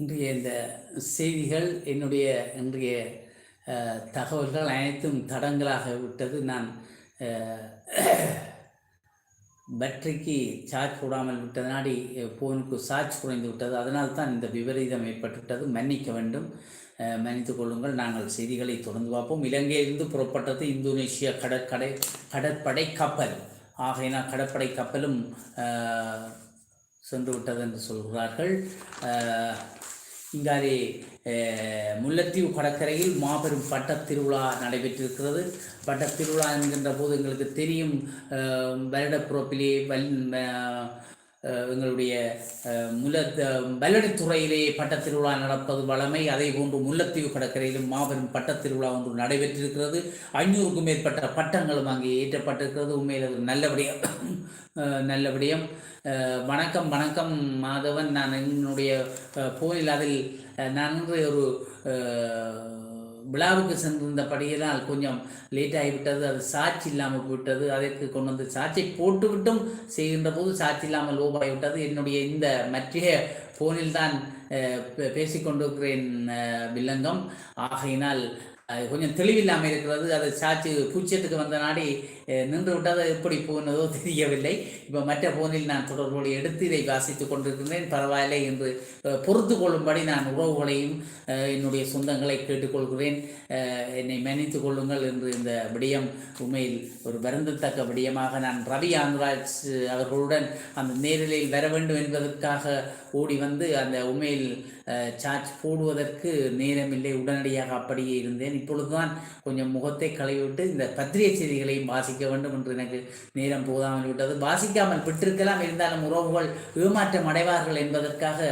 இன்றைய இந்த செய்திகள் என்னுடைய இன்றைய தகவல்கள் அனைத்தும் தடங்களாக விட்டது. நான் பேட்டரிக்கு சார்ஜ் போடாமல் விட்டதனாடி ஃபோனுக்கு சார்ஜ் குறைந்து விட்டது. அதனால் தான் இந்த விபரீதம் ஏற்பட்டுவிட்டது. மன்னிக்க வேண்டும். மன்னித்து கொள்ளுங்கள். நாங்கள் செய்திகளை தொடர்ந்து பார்ப்போம். இலங்கையிலிருந்து புறப்பட்டது இந்தோனேஷிய கடற்கடை கடற்படை கப்பல். ஆகையினால் கடற்படை கப்பலும் சென்று விட்டது என்று சொல்கிறார்கள். இங்காலே முல்லைத்தீவு கடற்கரையில் மாபெரும் பட்டத் திருவிழா நடைபெற்றிருக்கிறது. பட்டத் திருவிழா என்கின்ற போது எங்களுக்கு தெரியும் வருடப்புறப்பிலே வல் எங்களுடைய அஹ், முல்ல பட்ட திருவிழா நடப்பது வழமை. அதே போன்று முல்லைத்தீவு கடற்கரையிலும் மாபெரும் பட்டத் திருவிழா ஒன்று நடைபெற்றிருக்கிறது. ஐநூறுக்கும் மேற்பட்ட பட்டங்களும் அங்கே ஏற்றப்பட்டிருக்கிறது. உண்மையில் அது நல்லபடியாக நல்ல விடயம். வணக்கம் வணக்கம் மாதவன். நான் என்னுடைய போரில் அதில் நன்று நான் ஒரு அஹ், விழாவுக்கு சென்றிருந்தபடியினால் கொஞ்சம் லேட் ஆகிவிட்டது. அது சாட்சி இல்லாமல் போய்விட்டது. அதற்கு கொண்டு வந்து சாட்சியை போட்டுவிட்டும் செய்கின்ற போது சாட்சி இல்லாமல் லோபாகிவிட்டது. என்னுடைய இந்த மற்ற போனில் தான் பேசிக்கொண்டிருக்கிறேன் வில்லங்கம். ஆகையினால் கொஞ்சம் தெளிவில்லாமல் இருக்கிறது. அது சாட்சி பூச்சியத்துக்கு வந்த நாடி நின்று விட்டது எப்படி போனதோ தெரியவில்லை. இப்போ மற்ற போனில் நான் தொடர்போடு எடுத்து இதை வாசித்துக் கொண்டிருக்கின்றேன் பரவாயில்லை என்று பொறுத்து கொள்ளும்படி நான் உறவுகளையும் என்னுடைய சொந்தங்களை கேட்டுக்கொள்கிறேன் என்னை மன்னித்து கொள்ளுங்கள் என்று இந்த விடயம் உண்மையில் ஒரு வருந்தத்தக்க விடயமாக நான் ரவி ஆந்திராஜ் அவர்களுடன் அந்த நேரலில் வர வேண்டும் என்பதற்காக ஓடி வந்து அந்த உண்மையில் சார்ஜ் போடுவதற்கு நேரமில்லை. உடனடியாக அப்படியே இருந்தேன். இப்பொழுதுதான் கொஞ்சம் முகத்தை கழுவிவிட்டு இந்த பத்திரிகை செய்திகளையும் வாசிக்க வேண்டும் என்று எனக்கு நேரம் போதாமல் விட்டது. வாசிக்காமல் விட்டிருக்கலாம் இருந்தாலும் உறவுகள் ஏமாற்றம் அடைவார்கள் என்பதற்காக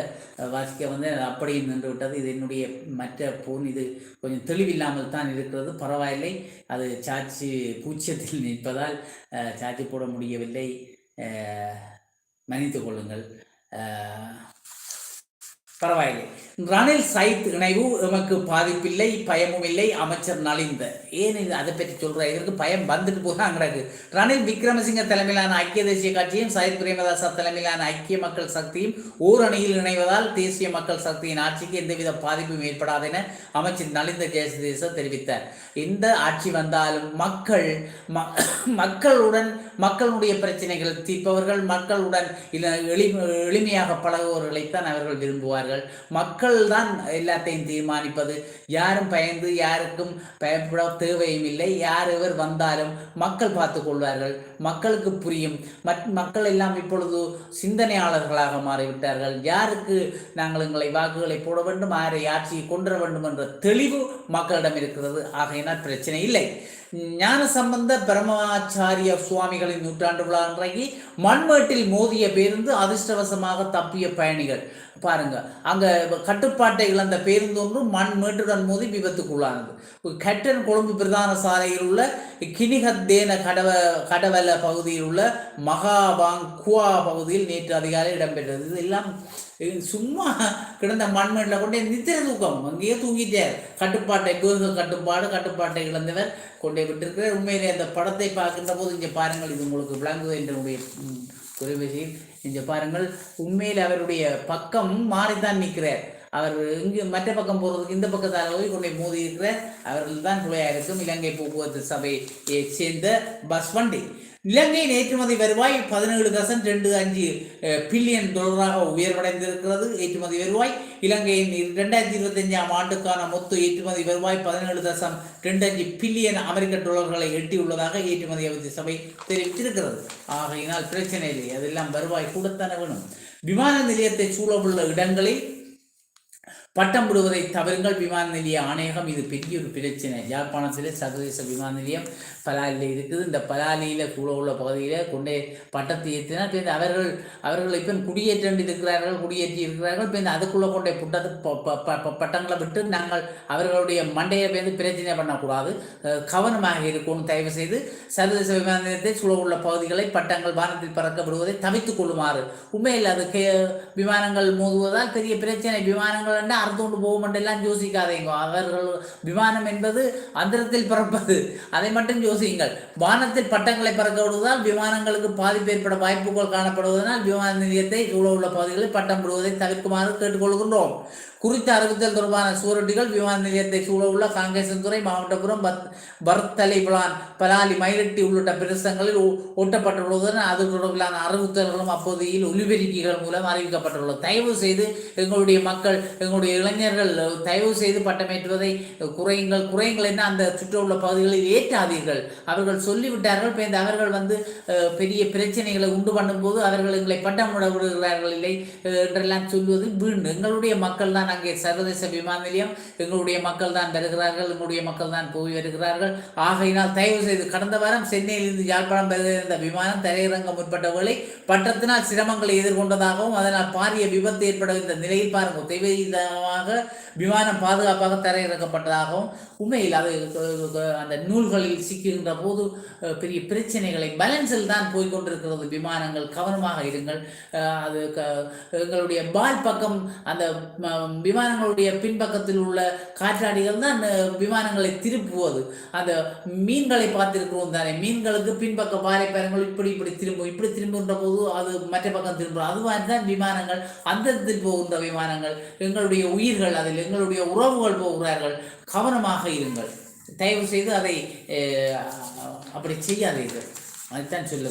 வாசிக்க வந்து அப்படியே நின்று விட்டது. இது என்னுடைய மற்ற போன் இது கொஞ்சம் தெளிவில்லாமல் தான் இருக்கிறது. பரவாயில்லை. அது சாட்சி பூச்சியத்தில் நிற்பதால் சாட்சி போட முடியவில்லை. மன்னித்து கொள்ளுங்கள். பரவாயில்லை. ரணில் சைத் இணைவு எமக்கு பாதிப்பில்லை பயமும் இல்லை அமைச்சர் நலிந்த. ஏன் இது அதை பற்றி சொல்கிறார் இதற்கு பயம் வந்துட்டு போக அங்கிறாரு ரணில் விக்ரமசிங்க தலைமையிலான ஐக்கிய தேசிய கட்சியும் சயித் பிரேமதாசா தலைமையிலான ஐக்கிய மக்கள் சக்தியும் ஓர் அணியில் இணைவதால் தேசிய மக்கள் சக்தியின் ஆட்சிக்கு எந்தவித பாதிப்பும் ஏற்படாது என அமைச்சர் நலிந்த ஜெயசதேச தெரிவித்தார். இந்த ஆட்சி வந்தாலும் மக்கள் ம- மக்களுடன் மக்களுடைய பிரச்சனைகள் தீர்ப்பவர்கள் மக்களுடன் எளிமையாக பழகுவவர்களைத்தான் அவர்கள் விரும்புவார்கள். மக்கள் தான் எல்லாத்தையும் தீர்மானிப்பது. யாரும் பயந்து யாருக்கும் பயப்பட தேவையும் இல்லை. யார் இவர் வந்தாலும் மக்கள் பார்த்து கொள்வார்கள். மக்களுக்கு புரியும். மற் மக்கள் எல்லாம் இப்பொழுது சிந்தனையாளர்களாக மாறிவிட்டார்கள். யாருக்கு நாங்கள் எங்களை வாக்குகளை போட வேண்டும் யாரை ஆட்சியை கொண்டு வர வேண்டும் என்ற தெளிவு மக்களிடம் இருக்கிறது. ஆகையினால் பிரச்சனை இல்லை. ஞான சம்பந்த பிரம்மச்சாரிய சுவாமிகளின் நூற்றாண்டு விழா அன்றைக்கு மண்மேட்டில் மோதிய பேருந்து அதிர்ஷ்டவசமாக தப்பிய பயணிகள். பாருங்க அங்க கட்டுப்பாட்டை இழந்த பேருந்து ஒன்று மண் மேட்டுடன் மோதி விபத்துக்குள்ளானது. கட்டன் கொழும்பு பிரதான சாலையில் உள்ள கினிகத்தேன கடவ கடவல பகுதியில் உள்ள மகாபாங் குவா பகுதியில் நேற்று அதிகாலை இடம்பெற்றது. இதெல்லாம் எல்லாம் சும்மா கிடந்த மண்மேட்டில் கொண்டே நித்திர தூக்கம். அங்கேயே தூங்கிட்டார். கட்டுப்பாட்டை வேக கட்டுப்பாடு கட்டுப்பாட்டை இழந்தவர் கொண்டே விட்டிருக்கிறார். உண்மையிலே அந்த படத்தை பார்க்கின்ற போது இங்கே பாருங்கள் இது உங்களுக்கு விளங்குது என்னுடைய ம், தொலைபேசியில் இங்கே பாருங்கள். உண்மையில் அவருடைய பக்கம் மாறித்தான் நிற்கிறார். அவர் இங்கு மற்ற பக்கம் போகிறதுக்கு இந்த பக்கத்தால் போய் கொண்டே மோதி இருக்கிறார். அவர்கள் தான் குழையாக இருக்கும். இலங்கை போக்குவரத்து சபையை சேர்ந்த பஸ் வண்டி இலங்கையின் ஏற்றுமதி வருவாய் பதினேழு பர்சன்ட் ரெண்டு அஞ்சு பில்லியன் டாலராக உயர்வடைந்திருக்கிறது. ஏற்றுமதி வருவாய் இலங்கையின் ரெண்டாயிரத்தி இருபத்தஞ்சாம் ஆண்டுக்கான மொத்த ஏற்றுமதி வருவாய் பதினேழு தசம் ரெண்டு அஞ்சு பில்லியன் அமெரிக்க டாலர்களை எட்டியுள்ளதாக ஏற்றுமதி அமைச்சு சபை தெரிவித்திருக்கிறது. ஆகையினால் பிரச்சனை இல்லை அதெல்லாம் வருவாய் கூடத்தான வேணும். விமான நிலையத்தை சூழவுள்ள இடங்களில் பட்டம் விடுவதை தவறுங்கள் விமான நிலைய ஆணையகம் இது பெரிய ஒரு பிரச்சனை. யாழ்ப்பாணத்தில் சர்வதேச விமான நிலையம் பலாலியில் இருக்குது. இந்த பலாலியில் கூட உள்ள பகுதியில் கொண்டே பட்டத்தை ஏற்றினால் இப்போ அவர்கள் அவர்கள் இப்போ குடியேற்றி இருக்கிறார்கள் குடியேற்றி இருக்கிறார்கள். இப்போ அதுக்குள்ளே கொண்டே புட்டத்து ப- ப- ப- ப- பட்டங்களை விட்டு நாங்கள் அவர்களுடைய மண்டையை பேருந்து பிரச்சனை பண்ணக்கூடாது. கவனமாக இருக்கணும். தயவு செய்து சர்வதேச விமான நிலையத்தை சூழ உள்ள பகுதிகளை பட்டங்கள் வானத்தில் பறக்க விடுவதை தவித்துக் கொள்ளுமாறு. உண்மையில் அது கே விமானங்கள் மோதுவதால் பெரிய பிரச்சனை. விமானங்கள் என்ன அறுத்து கொண்டு மட்டும் யோசிக்காதீங்க. அவர்கள் விமானம் என்பது அந்தரத்தில் பறப்பது. அதை மட்டும் யோசியுங்கள். வானத்தில் பட்டங்களை பறக்க விடுவதால் விமானங்களுக்கு பாதிப்பு ஏற்பட வாய்ப்புகள் காணப்படுவதனால் விமான நிலையத்தை சூழ உள்ள பகுதிகளில் பட்டம் விடுவதை தவிர்க்குமாறு கேட்டுக்கொள்கின்றோம். குறித்த அறிவித்தல் தொடர்பான சுவரொட்டிகள் விமான நிலையத்தை சூழ உள்ள காங்கேசன்துறை மாவட்டபுரம் பத் பர்த்தலை புலான் பலாலி மயிலட்டி உள்ளிட்ட பிரதேசங்களில் ஒட்டப்பட்டுள்ளதுடன் அது தொடர்பிலான அறிவித்தல்களும் அப்போதையில் ஒலிபெருக்கிகள் மூலம் அறிவிக்கப்பட்டுள்ளது. தயவு செய்து எங்களுடைய மக்கள் எங்களுடைய இளைஞர்கள் தயவு செய்து பட்டமேற்றுவதை குறையுங்கள் குறையுங்கள் என்ன அந்த சுற்றுள்ள பகுதிகளில் ஏற்றாதீர்கள். அவர்கள் சொல்லிவிட்டார்கள் இப்ப அவர்கள் வந்து பெரிய பிரச்சனைகளை உண்டு பண்ணும்போது அவர்கள் எங்களை பட்டம் விட விடுகிறார்கள் இல்லை என்றெல்லாம் சொல்வது வீண். எங்களுடைய மக்கள் தான் அங்கே சர்வதேச விமான நிலையம். எங்களுடைய மக்கள் தான் வருகிறார்கள் எங்களுடைய மக்கள் தான் போய் வருகிறார்கள். ஆகையினால் தயவு செய்து கடந்த வாரம் சென்னையிலிருந்து யாழ்ப்பாணம் வருகிற விமானம் தரையிறங்க முற்பட்டவர்களை பட்டத்தினால் சிரமங்களை எதிர்கொண்டதாகவும் அதனால் பாரிய விபத்து ஏற்படுகின்ற நிலையில் பாருங்கள் பாருங்க காரணமாக விமானம் பாதுகாப்பாக தரையிறக்கப்பட்டதாகவும் உண்மையில் அது அந்த நூல்களில் சிக்கின்ற போது பெரிய பிரச்சனைகளை பேலன்ஸில் தான் போய்கொண்டிருக்கிறது விமானங்கள் கவனமாக இருங்கள். அது க எங்களுடைய பால் பக்கம் அந்த விமானங்களுடைய பின்பக்கத்தில் உள்ள காற்றாடிகள் தான் விமானங்களை திருப்புவது. அந்த மீன்களை பார்த்திருக்கிறோம் தானே. மீன்களுக்கு பின்பக்க பாறை பேரங்கள் இப்படி இப்படி திரும்பும் இப்படி திரும்புகின்ற போது அது மற்ற பக்கம் திரும்பும். அது மாதிரி தான் விமானங்கள் அந்தத்தில் போகின்ற விமானங்கள். எங்களுடைய உயிர்கள் அதில் எங்களுடைய உறவுகள் போகிறார்கள் கவனமாக இருங்கள். தயவு செய்து அதை அஹ், அப்படி செய்யாதீர்கள். அதுதான் சொல்ல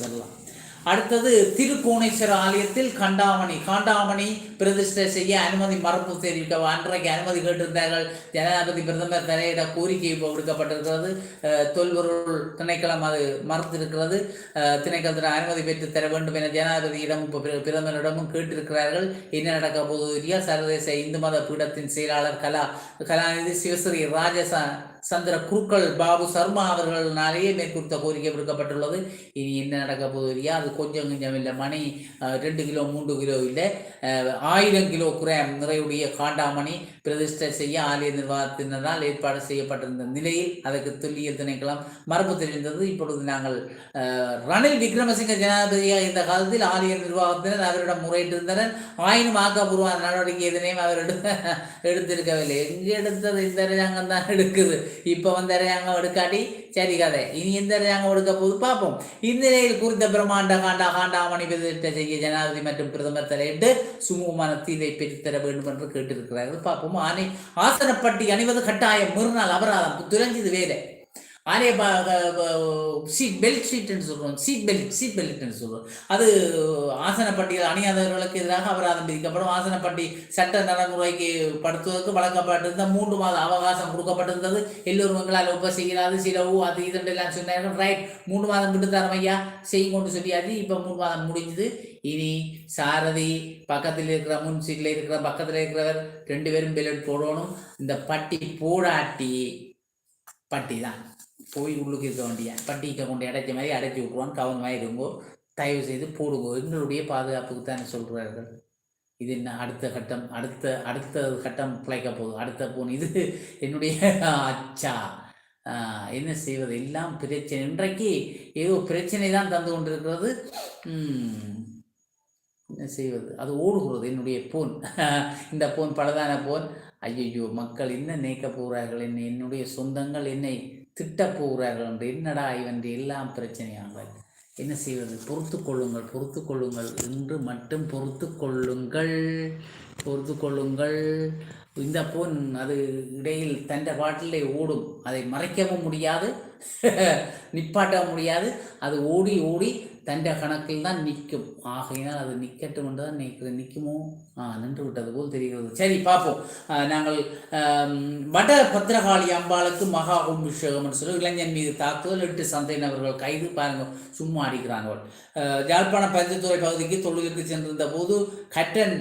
அடுத்தது திருக்கோணேஸ்வர ஆலயத்தில் கண்டாமணி. காண்டாமணி பிரதிஷ்டை செய்ய அனுமதி மறுப்பு தெரிவிக்க அன்றைக்கு அனுமதி கேட்டிருந்தார்கள். ஜனாதிபதி பிரதமர் தலையிட கோரிக்கை விடுக்கப்பட்டிருக்கிறது தொல்பொருள் திணைக்களம் அது மறுத்திருக்கிறது. திணைக்களத்தில் அனுமதி பெற்று தர வேண்டும் என ஜனாதிபதியிடம் இப்போ பிர- பிரதமரிடமும் கேட்டிருக்கிறார்கள். என்ன நடக்க போகுது சர்வதேச இந்து மத பீடத்தின் செயலாளர் கலா கலாநிதி சிவஸ்ரீ ராஜசா சந்திர குருக்கள் பாபு சர்மா அவர்களாலேயே மேற்குறித்த கோரிக்கை விடுக்கப்பட்டுள்ளது. இனி என்ன நடக்க போகுது இல்லையா அது கொஞ்சம் கொஞ்சம் இல்லை. மணி ரெண்டு கிலோ மூன்று கிலோ இல்லை. ஆயிரம் கிலோ கிராம் நிறையுடைய காண்டாமணி பிரதிஷ்டை செய்ய ஆலய நிர்வாகத்தினரால் ஏற்பாடு செய்யப்பட்டிருந்த நிலையில் அதற்கு துல்லியல் திணைக்களம் மரபு தெரிந்தது. இப்பொழுது நாங்கள் ரணில் விக்ரமசிங்க ஜனாதிபதியாக இந்த காலத்தில் ஆலய நிர்வாகத்தினர் அவரிடம் முறையிட்டிருந்தனர். ஆயினும் ஆக்கப்பூர்வ நடவடிக்கை எதனையும் அவர் எடுத்த எடுத்திருக்கவில்லை. எங்கே எடுத்தது? இந்த அரசாங்கம் தான் எடுக்குது. இப்போ வந்த அரசாங்கம் எடுக்காட்டி சரி கதை. இனி எந்த அரசாங்கம் எடுக்க போது பார்ப்போம். இந்நிலையில் குறித்த பிரம்மாண்ட காண்டா காண்டாமணி பிரதிஷ்டை செய்ய ஜனாதிபதி மற்றும் பிரதமர் தலையிட்டு சுமூகமான தீர்வை பெற்றுத்தர வேண்டும் என்று கேட்டிருக்கிறார்கள். பார்ப்போம். ஆனை ஆசனப்பட்டி அணிவது கட்டாயம். மறுநாள் அபராதம். துரஞ்சிது வேலை ஆலய சீட் பெல்ட் ஷீட்னு சொல்கிறோம் சீட் பெல்ட் சீட் பெல்ட்னு சொல்கிறோம் அது ஆசனப்பட்டியில் அணியாதவர்களுக்கு எதிராக அபராதம் விதிக்கப்படும். ஆசனப்பட்டி சட்ட நடைமுறைக்கு படுத்துவதற்கு வழங்கப்பட்டிருந்த மூன்று மாத அவகாசம் கொடுக்கப்பட்டிருந்தது. எல்லோரும் எங்களால் ஒப்ப செய்கிறாது ஊ அது இதெல்லாம் சொன்னார்கள். ரைட் மூன்று மாதம் விட்டு தரோம் ஐயா. செய்யும் கொண்டு சொல்லியாச்சு இப்போ மூணு மாதம் முடிஞ்சுது. இனி சாரதி பக்கத்தில் இருக்கிற முன் சீட்டில் இருக்கிற பக்கத்தில் இருக்கிறவர் ரெண்டு பேரும் பெலட் போடணும். இந்த பட்டி போடாட்டி பட்டி தான் போய் உள்ளுக்கு இருக்க வேண்டிய பட்டிக்கு கொண்டு அடைச்ச மாதிரி அடைச்சி விட்ருவான் கவனமாக இருங்கோ தயவு செய்து போடுங்கோ. எங்களுடைய பாதுகாப்புக்கு தானே சொல்கிறார்கள் இது என்ன அடுத்த கட்டம்? அடுத்த அடுத்த கட்டம் பிழைக்க போகுது. அடுத்த போன். இது என்னுடைய அச்சா. என்ன செய்வது? எல்லாம் பிரச்சனை. இன்றைக்கு ஏதோ பிரச்சனை தான் தந்து கொண்டிருக்கிறது. என்ன செய்வது? அது ஓடுகிறது. என்னுடைய போன். இந்த போன் பலதான போன். ஐயையோ மக்கள் என்ன நினைக்க போகிறார்கள்? என்னை என்னுடைய சொந்தங்கள் என்னை திட்ட போகிறார்கள் என்று என்னடா இவன் எல்லாம் பிரச்சனையாக என்ன செய்வது? பொறுத்து கொள்ளுங்கள் பொறுத்து கொள்ளுங்கள். என்று மட்டும் பொறுத்து கொள்ளுங்கள் பொறுத்து கொள்ளுங்கள். இந்த போன் அது இடையில் தண்ட பாட்டிலே ஓடும். அதை மறைக்கவும் முடியாது நிப்பாட்டவும் முடியாது. அது ஓடி ஓடி தண்ட கணக்கில் தான் நிற்கும். ஆகையினால் அது நிற்கட்டும் கொண்டு தான் நிற்கிறது நிற்குமோ? ஆ நின்று விட்டது போல் தெரிகிறது. சரி பார்ப்போம். நாங்கள் வட பத்திரகாளி அம்பாளுக்கு மகா கும்பிஷேகம்னு சொல்லி இளைஞன் மீது தாக்குதல். எட்டு சந்தையினவர்கள் கைது பாருங்க. சும்மா அடிக்கிறாங்க ஆ, பஞ்சத்துறை பகுதிக்கு தொழிலுக்கு சென்றிருந்த போது கட்டன்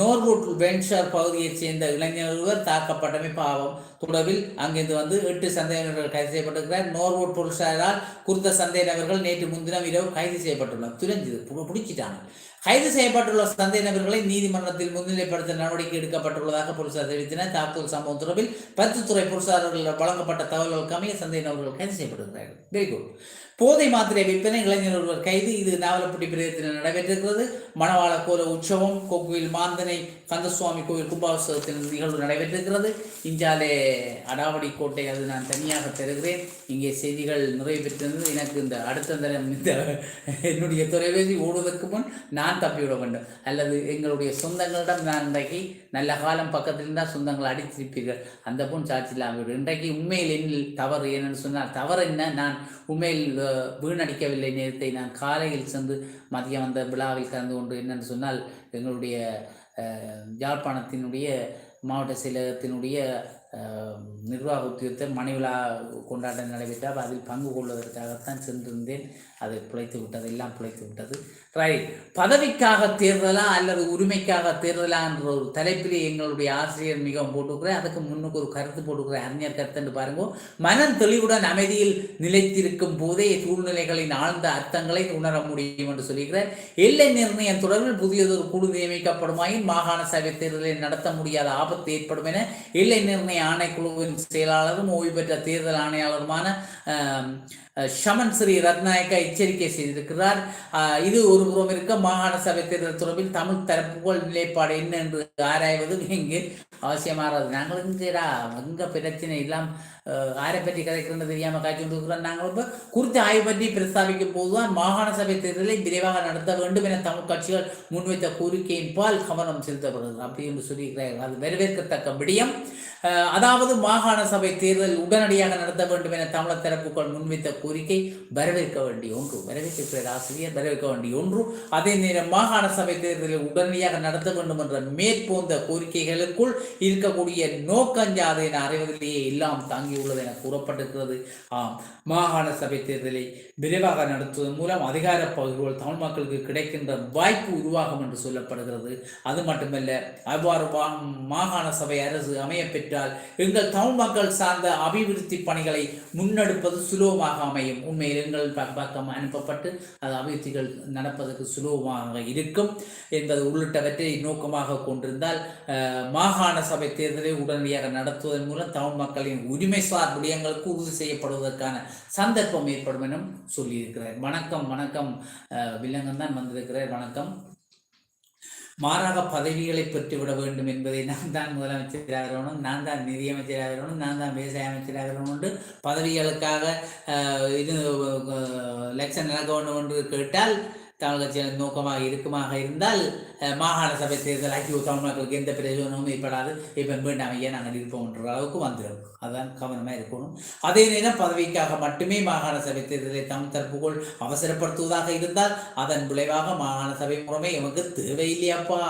நோர்வுட் வென்ஷர் பகுதியைச் சேர்ந்த இளைஞர் ஒருவர் தாக்கப்பட்டமை பாவம். துடவில் அங்கிருந்து வந்து எட்டு சந்தேகநபர்கள் கைது செய்யப்பட்டிருக்கிறார். நோர்வோட் போலீசாரால் குறித்த சந்தேகநபர்கள் நேற்று முன்தினம் இரவு கைது செய்யப்பட்டுள்ளார் துறைஞ்சது பிடிச்சிட்டாங்க. கைது செய்யப்பட்டுள்ள சந்தேக நபர்களை நீதிமன்றத்தில் முன்னிலைப்படுத்த நடவடிக்கை எடுக்கப்பட்டுள்ளதாக போலீசார் தெரிவித்தனர். தாக்குதல் சம்பவம் தொடர்பில் பத்துத்துறை போலீசார்கள் வழங்கப்பட்ட தகவல்களுக்கு அமைய சந்தேக நபர்கள் கைது செய்யப்பட்டிருக்கிறார்கள். வெரி குட் போதை மாத்திரை விற்பனை இளைஞர் ஒருவர் கைது. இது நாவலப்பட்டி பிரதேசத்தில் நடைபெற்றிருக்கிறது. மணவாள கோல உற்சவம் கோவில் மாந்தனை கந்தசுவாமி கோவில் கும்பாபிஷேகத்தின் நிகழ்வு நடைபெற்றிருக்கிறது. இஞ்சாலே அடாவடி கோட்டை அது நான் தனியாக தருகிறேன் இங்கே செய்திகள் நிறைவு பெற்றிருந்தது. எனக்கு இந்த அடுத்த தரம் இந்த என்னுடைய தொலைபேசி ஓடுவதற்கு முன் நான் தப்பிவிட வேண்டும். அல்லது எங்களுடைய சொந்தங்களிடம் நான் இன்றைக்கு நல்ல காலம் பக்கத்தில் இருந்தால் சொந்தங்களை அடித்திருப்பீர்கள். அந்த பொன் சாட்சி இல்லாமல் இன்றைக்கு உண்மையில் என்னில் தவறு என்னன்னு சொன்னால் தவறு என்ன? நான் உண்மையில் வீணடிக்கவில்லை நேரத்தை நான் காலையில் சென்று மதியம் அந்த விழாவில் கலந்து கொண்டு என்னன்னு சொன்னால் எங்களுடைய யாழ்ப்பாணத்தினுடைய மாவட்ட செயலகத்தினுடைய நிர்வாக உத்தியோகத்தை மனைவிழா கொண்டாட்டம் நடைபெற்றால் அதில் பங்கு கொள்வதற்காகத்தான் சென்றிருந்தேன். அது பிழைத்து விட்டது எல்லாம் பிழைத்து விட்டது. ரைட் பதவிக்காக தேர்தலா அல்லது உரிமைக்காக தேர்தலா என்ற ஒரு தலைப்பிலே எங்களுடைய ஆசிரியர் மிகவும் போட்டுக்கிறேன் அதுக்கு முன்னுக்கு ஒரு கருத்து போட்டுக்கிறேன் அறிஞர் கருத்துன்னு பாருங்க. மனம் தெளிவுடன் அமைதியில் நிலைத்திருக்கும் போதே சூழ்நிலைகளின் ஆழ்ந்த அர்த்தங்களை உணர முடியும் என்று சொல்லுகிறார் எல்லை நிர்ணயம் தொடர்பில் புதியதொரு குழு நியமிக்கப்படுமாயின் மாகாண சபை தேர்தலை நடத்த முடியாத ஆபத்து ஏற்படும் என எல்லை நிர்ணய ஆணைக்குழுவின் செயலாளரும் ஓய்வு பெற்ற தேர்தல் ஆணையாளருமான ஷமன் ஸ்ரீ ரத்நாயக்கா எச்சரிக்கை செய்திருக்கிறார். இது ஒரு புறம் இருக்க மாகாண சபை தேர்தல் தொடர்பில் தமிழ் தரப்புகள் நிலைப்பாடு என்ன என்று ஆராய்வது இங்கு அவசியமாகிறது நாங்கள் இங்கடா எங்க பிரச்சனை இல்லாம ஆஹ் யாரை பற்றி கதைக்கிறது தெரியாம காய்ச்சி கொண்டிருக்கிறோம் நாங்கள் இப்போ குறித்த ஆய்வு பற்றி பிரஸ்தாபிக்கும் போதுதான் மாகாண சபை தேர்தலை விரைவாக நடத்த வேண்டும் என தமிழ் கட்சிகள் முன்வைத்த கோரிக்கையின் பால் கவனம் செலுத்தப்படுகிறது. அப்படி என்று சொல்லியிருக்கிறார்கள். அது வரவேற்கத்தக்க விடயம். அதாவது மாகாண சபை தேர்தல் உடனடியாக நடத்த வேண்டும் என தமிழர் தரப்புகள் முன்வைத்த கோரிக்கை வரவேற்க வேண்டிய ஒன்று. வரவேற்கிற ஆசிரியர் வரவேற்க வேண்டிய ஒன்று. அதே நேரம் மாகாண சபை தேர்தலை உடனடியாக நடத்த வேண்டும் என்ற மேற்போந்த கோரிக்கைகளுக்குள் இருக்கக்கூடிய நோக்கஞ்சாது என அறிவதிலேயே எல்லாம் தாங்கியுள்ளது என கூறப்பட்டிருக்கிறது. ஆம் மாகாண சபை தேர்தலை விரைவாக நடத்துவதன் மூலம் அதிகார பகுதிகள் தமிழ் மக்களுக்கு கிடைக்கின்ற வாய்ப்பு உருவாகும் என்று சொல்லப்படுகிறது. அது மட்டுமல்ல அவ்வாறு மாகாண சபை அரசு அமையப்பெற்ற பெற்றால் எங்கள் தமிழ் மக்கள் சார்ந்த அபிவிருத்தி பணிகளை முன்னெடுப்பது சுலபமாக அமையும். உண்மையில் எங்கள் பக்கம் அனுப்பப்பட்டு அது அபிவிருத்திகள் நடப்பதற்கு சுலபமாக இருக்கும் என்பது உள்ளிட்டவற்றை நோக்கமாக கொண்டிருந்தால் மாகாண சபை தேர்தலை உடனடியாக நடத்துவதன் மூலம் தமிழ் மக்களின் உரிமை சார் விடயங்களுக்கு உறுதி செய்யப்படுவதற்கான சந்தர்ப்பம் ஏற்படும் எனவும் சொல்லியிருக்கிறார். வணக்கம் வணக்கம். அஹ், வில்லங்கன் தான் வந்திருக்கிறார். வணக்கம். மாறாக பதவிகளை பெற்றுவிட வேண்டும் என்பதை நான் தான் முதலமைச்சராகிறவனும் நான் தான் நிதியமைச்சராகிறவனும் நான் தான் விவசாய அமைச்சராகிறவனும் என்று பதவிகளுக்காக இது எலெக்ஷன் நடக்க வேண்டும் என்று கேட்டால் தமிழ் கட்சியின் நோக்கமாக இருக்குமாக இருந்தால் மாகாண சபை தேர்தல் ஐயோ தமிழ் மக்களுக்கு எந்த பிரயோஜனமும் ஏற்படாது. இப்போ வேண்டாம் ஏன் நாங்கள் இருப்போம்ன்ற அளவுக்கு வந்துடும். அதுதான் கவனமாக இருக்கணும். அதே நேரம் பதவிக்காக மட்டுமே மாகாண சபை தேர்தலை தமிழ் தரப்புகள் அவசரப்படுத்துவதாக இருந்தால் அதன் விளைவாக மாகாண சபை முறைமை எமக்கு தேவையில்லையாப்பா.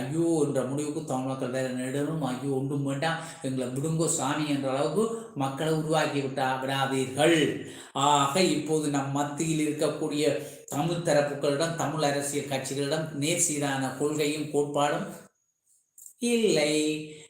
ஐயோ என்ற முடிவுக்கு தமிழ் மக்கள் வேற நெடணும் ஐயோ ஒன்றும் வேண்டாம். எங்களை விடுங்கோ சாமி என்ற அளவுக்கு மக்களை உருவாக்கி விட்டா விடாதீர்கள். ஆக இப்போது நம் மத்தியில் இருக்கக்கூடிய தமிழ் தரப்புகளிடம் தமிழ் அரசியல் கட்சிகளிடம் நேர் சீரான கொள்கையும் கோட்பாடும் இல்லை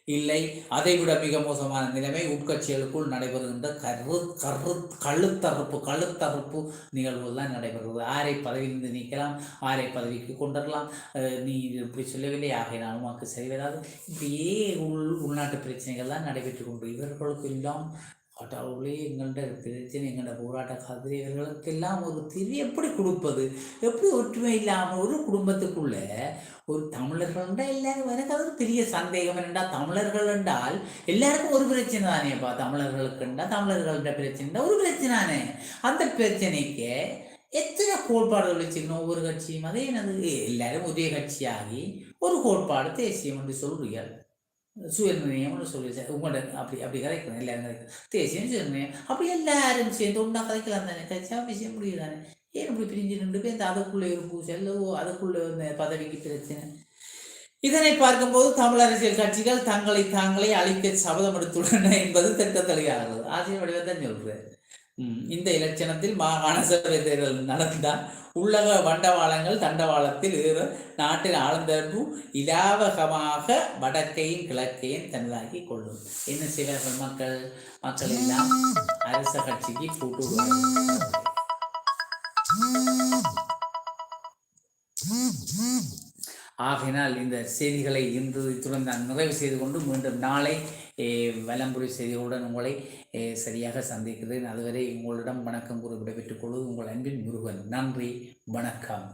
இல்லை. அதைவிட மிக மோசமான நிலைமை உட்கட்சிகளுக்குள் நடைபெறுகின்ற கரு கரு கழுத்தறுப்பு கழுத்தறுப்பு நிகழ்வுகள் தான் நடைபெறுகிறது. ஆரை பதவியிலிருந்து நீக்கலாம் ஆரை பதவிக்கு கொண்டுடலாம் அஹ் நீ இப்படி சொல்லவில்லை ஆகையினால் உமக்கு சரி வராது. இப்படியே உள் உள்நாட்டு பிரச்சனைகள் தான் நடைபெற்று கொண்டு இவர்களுக்கு எல்லாம் கடவுளே எங்கள்கிட்ட பிரச்சனை எங்கள்ட போராட்ட காலத்தில் ஒரு தீர்வு எப்படி கொடுப்பது? எப்படி ஒற்றுமை இல்லாமல் ஒரு குடும்பத்துக்குள்ள ஒரு தமிழர்கள்டா எல்லாரும் எனக்கு அது ஒரு பெரிய சந்தேகம் என்னண்டா தமிழர்கள் என்றால் எல்லாருக்கும் ஒரு பிரச்சனை தானேப்பா. தமிழர்களுக்குண்டா தமிழர்கள்ட பிரச்சனை ஒரு பிரச்சனை தானே. அந்த பிரச்சனைக்கு எத்தனை கோட்பாடுகள் வச்சுக்கணும் ஒவ்வொரு கட்சியும் அதே என்னது எல்லாரும் ஒரே கட்சியாகி ஒரு கோட்பாடு தேசியம் என்று சொல்றீர்கள் சுயநிர்ணயம்னு சொல்லி சார் உங்களோட அப்படி அப்படி கதைக்கணும் எல்லாரும் கதைக்கணும் தேசியம் சுயநிர்ணயம் அப்படி எல்லாரும் சேர்ந்து ஒன்றா கதைக்கலாம் தானே? கதைச்சா விஷயம் முடியுது தானே? ஏன் இப்படி பிரிஞ்சு ரெண்டு பேர் அதுக்குள்ளே ஒரு பூசல் ஓ அதுக்குள்ளே இந்த பதவிக்கு பிரச்சனை? இதனை பார்க்கும்போது தமிழ் அரசியல் கட்சிகள் தங்களை தாங்களே அழிக்க சபதம் எடுத்துள்ளன என்பது திட்ட தெளிவாகிறது ஆசிரியர் வடிவத்தான் சொல்கிறேன் இந்த இலட்சணத்தில் மாகாண சபை தேர்தல் நடந்தால் உள்ளக வண்டவாளங்கள் தண்டவாளத்தில் ஏற நாட்டின் ஆழ்ந்தர்பு இலாவகமாக வடக்கையும் கிழக்கையும் தனதாக்கி கொள்ளும். என்ன சில மக்கள் மக்கள் எல்லாம் அரச கட்சிக்கு போட்டு ஆகையினால் இந்த செய்திகளை இன்று இத்துடன் நான் நிறைவு செய்து கொண்டு மீண்டும் நாளை வலம்புரி செய்திகளுடன் உங்களை சரியாக சந்திக்கிறேன். அதுவரை உங்களிடம் வணக்கம் கூறி விடைபெற்றுக் கொள்வது உங்கள் அன்பின் முருகன். நன்றி வணக்கம்.